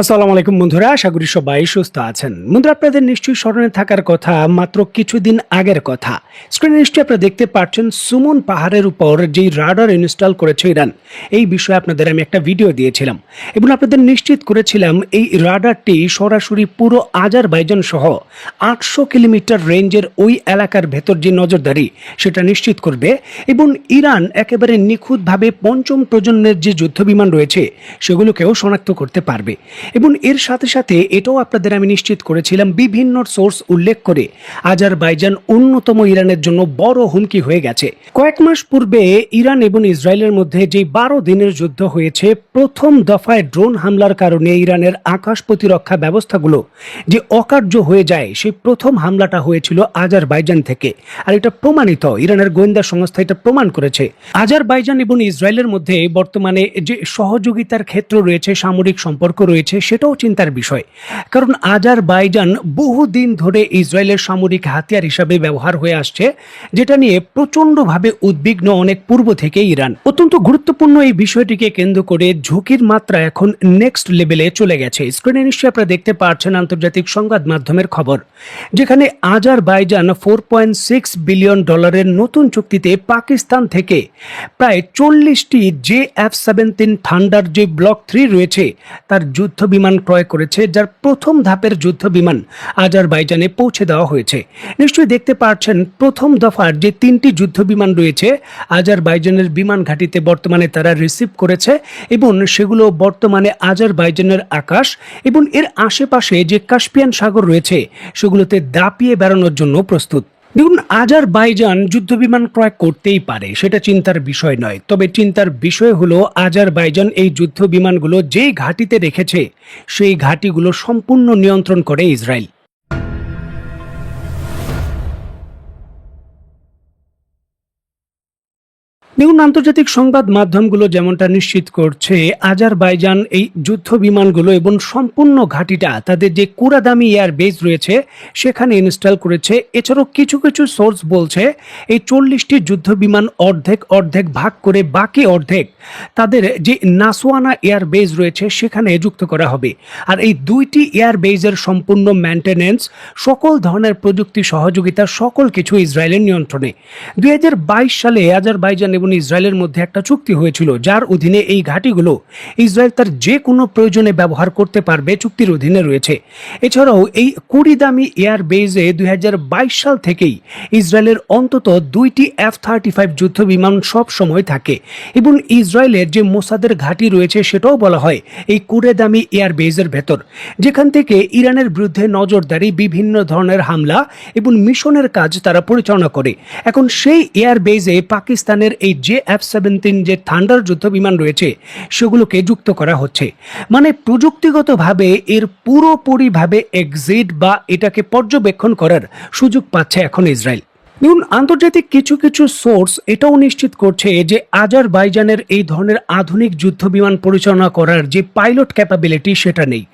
আসসালামু আলাইকুম বন্ধুরা, আশা করি সবাই সুস্থ আছেন। বন্ধুরা, আপনাদের নিশ্চয়ই স্মরণে থাকার কথা, মাত্র কিছুদিন আগের কথা। স্ক্রিনে নিশ্চয়ই আপনারা দেখতে পাচ্ছেন, সুমন পাহাড়ের উপর যেই রাডার ইনস্টল করেছে ইরান, এই বিষয়ে আপনাদের আমি একটা ভিডিও দিয়েছিলাম। এবং আপনাদের নিশ্চিত করেছিলাম, এই রাডারটি সরাসরি পুরো আজারবাইজান সহ আটশো কিলোমিটার রেঞ্জের ওই এলাকার ভেতর যে নজরদারি, সেটা নিশ্চিত করবে। এবং ইরান একেবারে নিখুঁতভাবে পঞ্চম প্রজন্মের যে যুদ্ধবিমান রয়েছে, সেগুলোকেও শনাক্ত করতে পারবে। এবং এর সাথে সাথে এটাও আপনাদের আমি নিশ্চিত করেছিলাম, বিভিন্ন সোর্স উল্লেখ করে আজারবাইজান অন্যতম ইরানের জন্য বড় হুমকি হয়ে গেছে। কয়েক মাস পূর্বে ইরান এবং ইসরায়েলের মধ্যে যে বারো দিনের যুদ্ধ হয়েছে, প্রথম দফায় ড্রোন হামলার কারণে ইরানের আকাশ প্রতিরক্ষা ব্যবস্থাগুলো যে অকার্য হয়ে যায়, সেই প্রথম হামলাটা হয়েছিল আজারবাইজান থেকে। আর এটা প্রমাণিত, ইরানের গোয়েন্দা সংস্থা এটা প্রমাণ করেছে। আজারবাইজান এবং ইসরায়েলের মধ্যে বর্তমানে যে সহযোগিতার ক্ষেত্র রয়েছে, সামরিক সম্পর্ক রয়েছে সেটাও চিন্তার বিষয়। কারণ আজারবাইজান বহুদিন ধরে ইসরায়েলের সামরিক হাতিয়ার হিসাবে ব্যবহার হয়ে আসছে, যেটা নিয়ে প্রচণ্ডভাবে উদ্বিগ্ন অনেক পূর্ব থেকে ইরান। অত্যন্ত গুরুত্বপূর্ণ এই বিষয়টিকে কেন্দ্র করে ঝুঁকির মাত্রা এখন নেক্সট লেভেলে চলে গেছে। স্ক্রিনে নিশ্চয়ই আপনারা দেখতে পাচ্ছেন আন্তর্জাতিক সংবাদ মাধ্যমের খবর, যেখানে Azerbaijan four point six billion ডলারের নতুন চুক্তিতে পাকিস্তান থেকে প্রায় চল্লিশটি জে এফ সেভেন্টিন থান্ডার যে ব্লক থ্রি রয়েছে, তার যুদ্ধ বিমান ক্রয় করেছে, যার প্রথম ধাপের যুদ্ধ বিমান আজারবাইজানে পৌঁছে দেওয়া হয়েছে। নিশ্চয়ই দেখতে পাচ্ছেন প্রথম দফার যে তিনটি যুদ্ধ বিমান রয়েছে, আজারবাইজানের বিমান ঘাঁটিতে বর্তমানে তারা রিসিভ করেছে এবং সেগুলো বর্তমানে আজারবাইজানের আকাশ এবং এর আশেপাশে যে কাস্পিয়ান সাগর রয়েছে, সেগুলোতে দাপিয়ে বেড়ানোর জন্য প্রস্তুত। দেখুন, আজারবাইজান যুদ্ধবিমান ক্রয় করতেই পারে, সেটা চিন্তার বিষয় নয়। তবে চিন্তার বিষয় হলো, আজারবাইজান এই যুদ্ধ বিমানগুলো যেই ঘাঁটিতে রেখেছে, সেই ঘাঁটিগুলো সম্পূর্ণ নিয়ন্ত্রণ করে ইসরায়েল। দেখুন আন্তর্জাতিক সংবাদ মাধ্যমগুলো যেমনটা নিশ্চিত করছে, আজারবাইজান এই যুদ্ধ বিমানগুলো এবং সম্পূর্ণ ঘাঁটিটা, তাদের যে কুরাদামি এয়ার বেস রয়েছে, সেখানে ইনস্টল করেছে। এছাড়াও কিছু কিছু সোর্স বলছে, এই চল্লিশটি যুদ্ধ বিমান অর্ধেক অর্ধেক ভাগ করে বাকি অর্ধেক তাদের যে নাসোয়ানা এয়ার বেস রয়েছে, সেখানে যুক্ত করা হবে। আর এই দুইটি এয়ার বেসের সম্পূর্ণ মেনটেনেন্স সকল ধরনের প্রযুক্তি সহযোগিতা, সকল কিছু ইসরায়েলের নিয়ন্ত্রণে। দুই হাজার বাইশ সালে আজারবাইজান এবং ইসরায়েলের মধ্যে একটা চুক্তি হয়েছিল, যার অধীনে এই ঘাঁটিগুলো ইসরায়েল তার যে কোনো প্রয়োজনে ব্যবহার করতে পারবে চুক্তির অধীনে রয়েছে। এছাড়াও এই কুড়ি দামি এয়ার বেজে দুই সাল থেকেই ইসরায়েলের অন্তত দুইটি এফ থার্টি ফাইভ যুদ্ধ বিমান সব সময় থাকে এবং ইসরায়েলের যে মোসাদের ঘাঁটি রয়েছে সেটাও বলা হয় এই কুড়ে দামি এয়ার বেজের ভেতর, যেখান থেকে ইরানের বিরুদ্ধে নজরদারি, বিভিন্ন ধরনের হামলা এবং মিশনের কাজ তারা পরিচালনা করে। এখন সেই এয়ার বেজে পাকিস্তানের এই যে এফ সেভেন্টিন যে থান্ডার যুদ্ধ বিমান রয়েছে, সেগুলোকে যুক্ত করা হচ্ছে। মানে প্রযুক্তিগতভাবে এর পুরোপুরিভাবে এক্সিট বা এটাকে পর্যবেক্ষণ করার সুযোগ পাচ্ছে এখন ইসরায়েল। দেখুন, আন্তর্জাতিক কিছু কিছু সোর্স এটাও নিশ্চিত করছে যে আজারবাইজানের এই ধরনের আধুনিক যুদ্ধ বিমান পরিচালনা করার যে পাইলট ক্যাপাবিলিটি সেটা নেই।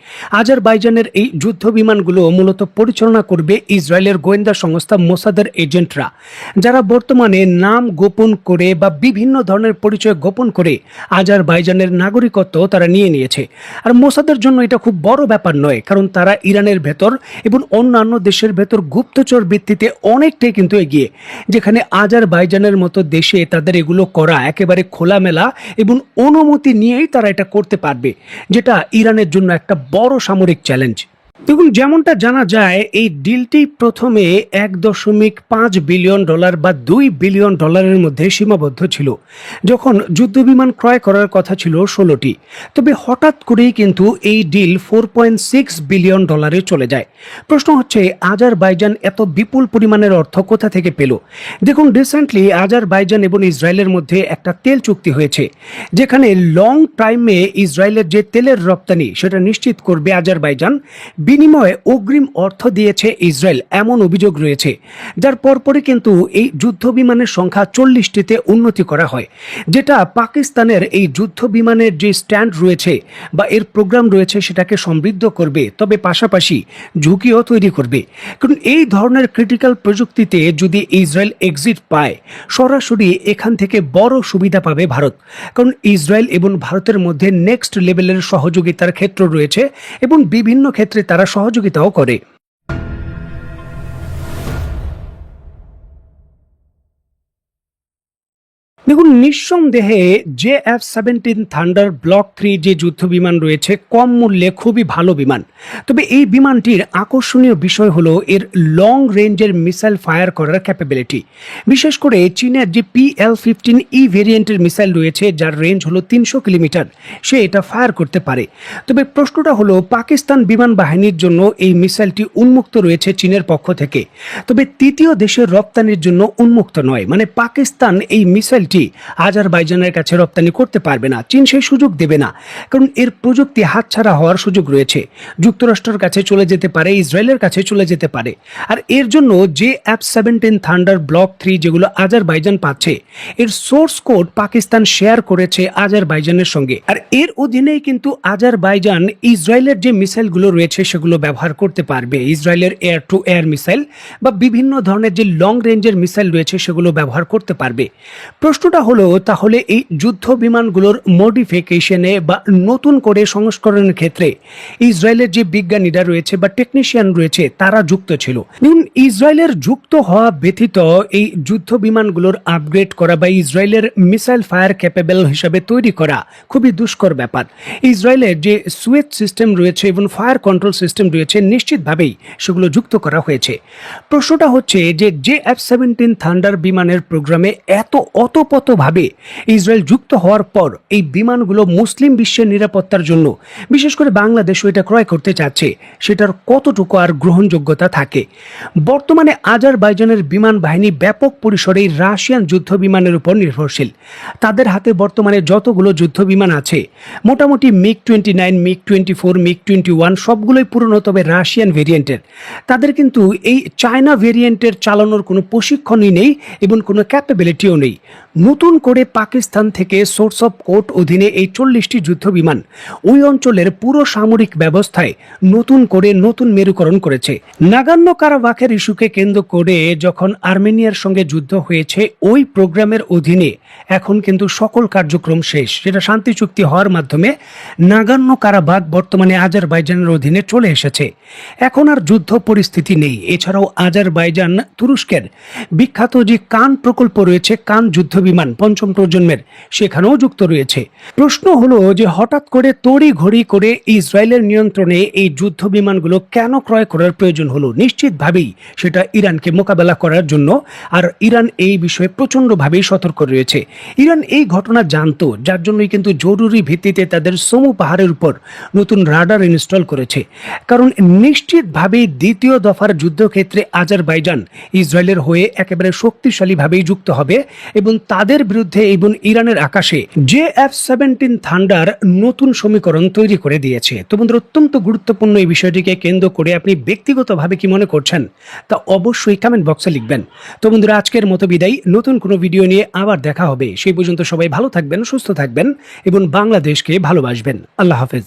আজারবাইজানের এই যুদ্ধ বিমানগুলো মূলত পরিচালনা করবে ইসরায়েলের গোয়েন্দা সংস্থা মোসাদের এজেন্টরা, যারা বর্তমানে নাম গোপন করে বা বিভিন্ন ধরনের পরিচয় গোপন করে আজারবাইজানের নাগরিকত্ব তারা নিয়ে নিয়েছে। আর মোসাদের জন্য এটা খুব বড় ব্যাপার নয়, কারণ তারা ইরানের ভেতর এবং অন্যান্য দেশের ভেতর গুপ্তচর ভিত্তিতে অনেকটাই কিন্তু এগিয়ে যেখানে আজারবাইজানের মতো দেশে তাদের এগুলো করা একেবারে খোলামেলা এবং অনুমতি নিয়েই তারা এটা করতে পারবে, যেটা ইরানের জন্য একটা বড় সামরিক চ্যালেঞ্জ। দেখুন, যেমনটা জানা যায়, এই ডিলটি প্রথমে এক দশমিক পাঁচ বিলিয়ন ডলার বা দুই বিলিয়ন ডলারের মধ্যে সীমাবদ্ধ ছিল, যখন যুদ্ধবিমান ক্রয় করার কথা ছিল ষোলোটি। তবে হঠাৎ করেই কিন্তু এই deal four point six billion ডলারে চলে যায়। প্রশ্ন হচ্ছে, আজারবাইজান এত বিপুল পরিমাণের অর্থ কোথা থেকে পেল? দেখুন রিসেন্টলি আজারবাইজান এবং ইসরায়েলের মধ্যে একটা তেল চুক্তি হয়েছে, যেখানে লং টাইমে ইসরায়েলের যে তেলের রপ্তানি, সেটা নিশ্চিত করবে আজারবাইজান। বিনিময়ে অগ্রিম অর্থ দিয়েছে ইসরায়েল, এমন অভিযোগ রয়েছে, যার পরপরই কিন্তু এই যুদ্ধ বিমানের সংখ্যা চল্লিশটিতে উন্নতি করা হয়। যেটা পাকিস্তানের এই যুদ্ধ বিমানের যে স্ট্যান্ড রয়েছে বা এর প্রোগ্রাম রয়েছে, সেটাকে সমৃদ্ধ করবে, তবে পাশাপাশি ঝুঁকিও তৈরি করবে। কারণ এই ধরনের ক্রিটিক্যাল প্রযুক্তিতে যদি ইসরায়েল এক্সিট পায়, সরাসরি এখান থেকে বড় সুবিধা পাবে ভারত। কারণ ইসরায়েল এবং ভারতের মধ্যে নেক্সট লেভেলের সহযোগিতার ক্ষেত্র রয়েছে এবং বিভিন্ন ক্ষেত্রে তারা সহযোগিতাও করে। দেখুন, নিঃসন্দেহে J F seventeen Thunder block three যে যুদ্ধ বিমান রয়েছে, কম মূল্যে খুবই ভালো বিমান। তবে এই বিমানটির আকর্ষণীয় বিষয় হলো এর লং রেঞ্জের মিসাইল ফায়ার করার ক্যাপাবিলিটি বিশেষ করে চীনের যে পি এল ফিফটিন ই ভেরিয়েন্টের মিসাইল রয়েছে, যার রেঞ্জ হলো তিনশো কিলোমিটার, সে এটা ফায়ার করতে পারে। তবে প্রশ্নটা হলো, পাকিস্তান বিমান বাহিনীর জন্য এই মিসাইলটি উন্মুক্ত রয়েছে চীনের পক্ষ থেকে। তবে তৃতীয় দেশের রপ্তানির জন্য উন্মুক্ত নয় মানে পাকিস্তান এই মিসাইলটি আজারবাইজানের কাছে রপ্তানি করতে পারবে না। চীন সেই সুযোগ দেবে না। কারণ এর প্রযুক্তি হাতছাড়া হওয়ার সুযোগ রয়েছে। যুক্তরাষ্ট্রের কাছে চলে যেতে পারে, ইসরায়েলের কাছে চলে যেতে পারে। আর এর জন্য যে F seventeen Thunder block three যেগুলো আজারবাইজান পাচ্ছে, এর সোর্স কোড পাকিস্তান শেয়ার করেছে আজারবাইজানের সঙ্গে। আর এর অধীনেই কিন্তু আজারবাইজান ইসরায়েলের যে মিসাইলগুলো রয়েছে সেগুলো ব্যবহার করতে পারবে। ইসরায়েলের এয়ার টু এয়ার মিসাইল বা বিভিন্ন ধরনের যে লং রেঞ্জের মিসাইল রয়েছে সেগুলো ব্যবহার করতে পারবে। প্রশ্নটা হলো, তাহলে এই যুদ্ধ বিমানগুলোর মডিফিকেশনে বা নতুন করে সংস্করণের ক্ষেত্রে ইসরায়েলের যে বিজ্ঞানীরা রয়েছে বা টেকনিশিয়ান রয়েছে, তারা যুক্ত ছিল। ইসরায়েলের যুক্ত হওয়া ব্যতীত এই যুদ্ধ বিমানগুলোর আপগ্রেড করা বা ইসরায়েলের মিসাইল ফায়ার ক্যাপেবল হিসাবে তৈরি করা খুবই দুষ্কর ব্যাপার। ইসরায়েলের যে সুয়েজ সিস্টেম রয়েছে এবং ফায়ার কন্ট্রোল সিস্টেম রয়েছে, নিশ্চিতভাবেই সেগুলো যুক্ত করা হয়েছে। প্রশ্নটা হচ্ছে যে যে এফ সেভেন্টিন থান্ডার বিমানের প্রোগ্রামে এত অতপতভাবে ইসরায়েল যুক্ত হওয়ার পর এই বিমানগুলো মুসলিম বিশ্বের নিরাপত্তার জন্য, বিশেষ করে বাংলাদেশও এটা ক্রয় করতে চাচ্ছে। সেটার কতটুকু আর গ্রহণযোগ্যতা থাকে? বর্তমানে আজারবাইজানের বিমান বাহিনী ব্যাপক পরিসরে রাশিয়ান যুদ্ধ বিমানের উপর নির্ভরশীল। তাদের হাতে বর্তমানে যতগুলো যুদ্ধ বিমান আছে, মোটামুটি MiG twenty nine MiG twenty four MiG twenty one, সবগুলোই পুরনো তবে রাশিয়ান ভেরিয়েন্টের। তাদের কিন্তু এই চায়না ভেরিয়েন্টের চালানোর কোনো প্রশিক্ষণই নেই, এবং কোনো ক্যাপাবিলিটিও নেই। নতুন করে পাকিস্তান থেকে সোর্স অফ কোর্ট অধীনে এই চল্লিশটি যুদ্ধ বিমান ওই অঞ্চলের পুরো সামরিক ব্যবস্থায় নতুন করে নতুন মেরুকরণ করেছে। নাগান্য কারাবাখের ইস্যুকে কেন্দ্র করে যখন আর্মেনিয়ার সঙ্গে যুদ্ধ হয়েছে, ওই প্রোগ্রামের অধীনে এখন কিন্তু সকল কার্যক্রম শেষ। সেটা শান্তি চুক্তি হওয়ার মাধ্যমে নাগান্য কারাবাগ বর্তমানে আজারবাইজানের অধীনে চলে এসেছে। এখন আর যুদ্ধ পরিস্থিতি নেই। এছাড়াও আজারবাইজান, তুরস্কের বিখ্যাত যে কান প্রকল্প রয়েছে, কান যুদ্ধ বিমান পঞ্চম প্রজন্মের। সেখানেও যুক্ত রয়েছে। প্রশ্ন হলো যে হঠাৎ করে তড়ি ঘড়ি করে ইসরায়েলের নিয়ন্ত্রণে এই যুদ্ধ বিমানগুলো কেন ক্রয় করার প্রয়োজন হলো? নিশ্চিতভাবেই সেটা ইরানকে মোকাবেলা করার জন্য। আর ইরান এই বিষয়ে প্রচণ্ডভাবেই সতর্ক রয়েছে। ইরান এই ঘটনা জানতো, যার জন্যই কিন্তু জরুরি ভিত্তিতে তাদের সমু পাহাড়ের উপর নতুন রাডার ইনস্টল করেছে। কারণ নিশ্চিতভাবেই দ্বিতীয় দফার যুদ্ধক্ষেত্রে আজারবাইজান ইসরায়েলের হয়ে একেবারে শক্তিশালীভাবেই যুক্ত হবে এবং তাদের বিরুদ্ধে এবং ইরানের আকাশে জে এফ সেভেন্টিন থান্ডার নতুন সমীকরণ তৈরি করে দিয়েছে। তো বন্ধুরা, অত্যন্ত গুরুত্বপূর্ণ এই বিষয়টিকে কেন্দ্র করে আপনি ব্যক্তিগতভাবে কি মনে করছেন তা অবশ্যই কমেন্ট বক্সে লিখবেন। তো বন্ধুরা, আজকের মতো বিদায়। নতুন কোনো ভিডিও নিয়ে আবার দেখা হবে। সেই পর্যন্ত সবাই ভালো থাকবেন, সুস্থ থাকবেন এবং বাংলাদেশকে ভালোবাসবেন। আল্লাহ হাফেজ।